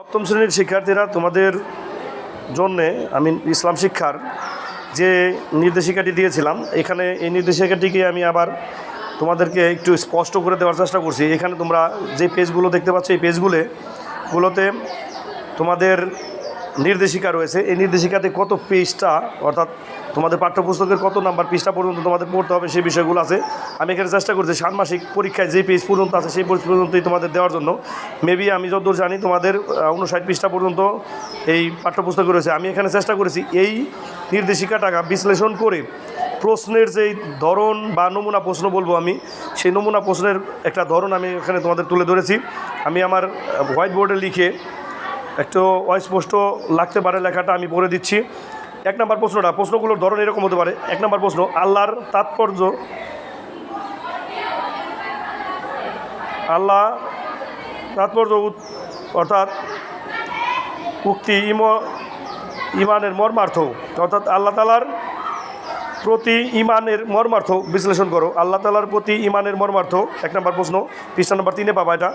সপ্তম শ্রেণির শিক্ষার্থীরা তোমাদের জন্যে আমি ইসলাম শিক্ষার যে নির্দেশিকাটি দিয়েছিলাম, এখানে এই নির্দেশিকাটিকে আমি আবার তোমাদেরকে একটু স্পষ্ট করে দেওয়ার চেষ্টা করছি। এখানে তোমরা যে পেজগুলো দেখতে পাচ্ছ, এই পেজগুলোগুলোতে তোমাদের নির্দেশিকা রয়েছে। এই নির্দেশিকাতে কত পেজটা, অর্থাৎ তোমাদের পাঠ্যপুস্তকের কত নাম্বার পৃষ্ঠা পর্যন্ত তোমাদের পড়তে হবে সেই বিষয়গুলো আছে। আমি এখানে চেষ্টা করছি ষান্মাসিক পরীক্ষায় যে পেজ পর্যন্ত আছে সেই পেজ পর্যন্তই তোমাদের দেওয়ার জন্য। মেবি আমি যতদূর জানি তোমাদের উনষাট পৃষ্ঠা পর্যন্ত এই পাঠ্যপুস্তকে রয়েছে। আমি এখানে চেষ্টা করেছি এই নির্দেশিকাটা বিশ্লেষণ করে প্রশ্নের যেই ধরন বা নমুনা প্রশ্ন বলব আমি, সেই নমুনা প্রশ্নের একটা ধরন আমি এখানে তোমাদের তুলে ধরেছি। আমি আমার হোয়াইট বোর্ডে লিখে একটু অস্পষ্ট লাগতে পারে লেখাটা, আমি পড়ে দিচ্ছি। এক নম্বর প্রশ্নটা, প্রশ্নগুলোর ধরন এরকম হতে পারে। এক নম্বর প্রশ্ন, আল্লাহর তাৎপর্য। আল্লাহ তাৎপর্য অর্থাৎ উক্তি ইম ইমানের মর্মার্থ। অর্থাৎ আল্লাহ তালার প্রতি ইমানের মর্মার্থ বিশ্লেষণ করো। আল্লাহ তালার প্রতি ইমানের মর্মার্থ, এক নম্বর প্রশ্ন, পৃষ্ঠা নম্বর তিনে পাবা এটা।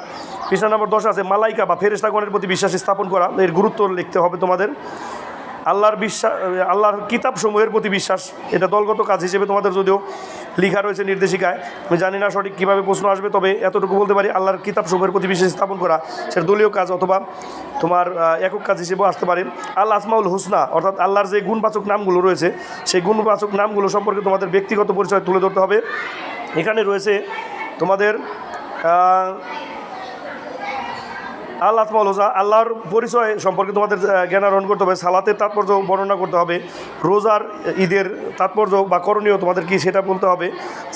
পৃষ্ঠা নম্বর দশ আছে, মালাইকা বা ফেরেস্তাগণের প্রতি বিশ্বাস স্থাপন করা। এর গুরুত্ব লিখতে হবে তোমাদের। আল্লাহর বিশ্বাস, আল্লাহর কিতাবসমূহের প্রতি বিশ্বাস, এটা দলগত কাজ হিসেবে তোমাদের যদিও লেখা রয়েছে নির্দেশিকায়, আমি জানি না সঠিক কীভাবে প্রশ্ন আসবে, তবে এতটুকু বলতে পারি, আল্লাহর কিতাব কিতাবসমূহের প্রতি বিশ্বাস স্থাপন করা, সেটা দলীয় কাজ অথবা তোমার একক কাজ হিসেবেও আসতে পারে। আল্লাহ আসমাউল হুসনা, অর্থাৎ আল্লাহর যে গুণবাচক নামগুলো রয়েছে, সেই গুণবাচক নামগুলো সম্পর্কে তোমাদের ব্যক্তিগত পরিচয় তুলে ধরতে হবে। এখানে রয়েছে তোমাদের আল্লাহ হোসা আল্লাহর পরিচয় সম্পর্কে তোমাদের জ্ঞান আহরণ করতে হবে, সালাতের তাৎপর্য বর্ণনা করতে হবে, রোজার ঈদের তাৎপর্য বা করণীয় তোমাদের কি সেটা বলতে হবে,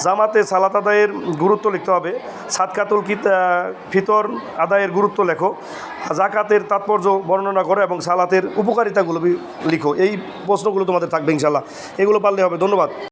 জামাতে সালাত আদায়ের গুরুত্ব লিখতে হবে সাতকাতুল কিত ফিতর আদায়ের গুরুত্ব লেখো, জাকাতের তাৎপর্য বর্ণনা করো এবং সালাতের উপকারিতাগুলো লিখো। এই প্রশ্নগুলো তোমাদের থাকবে ইনশাল্লাহ এগুলো পারলে হবে। ধন্যবাদ।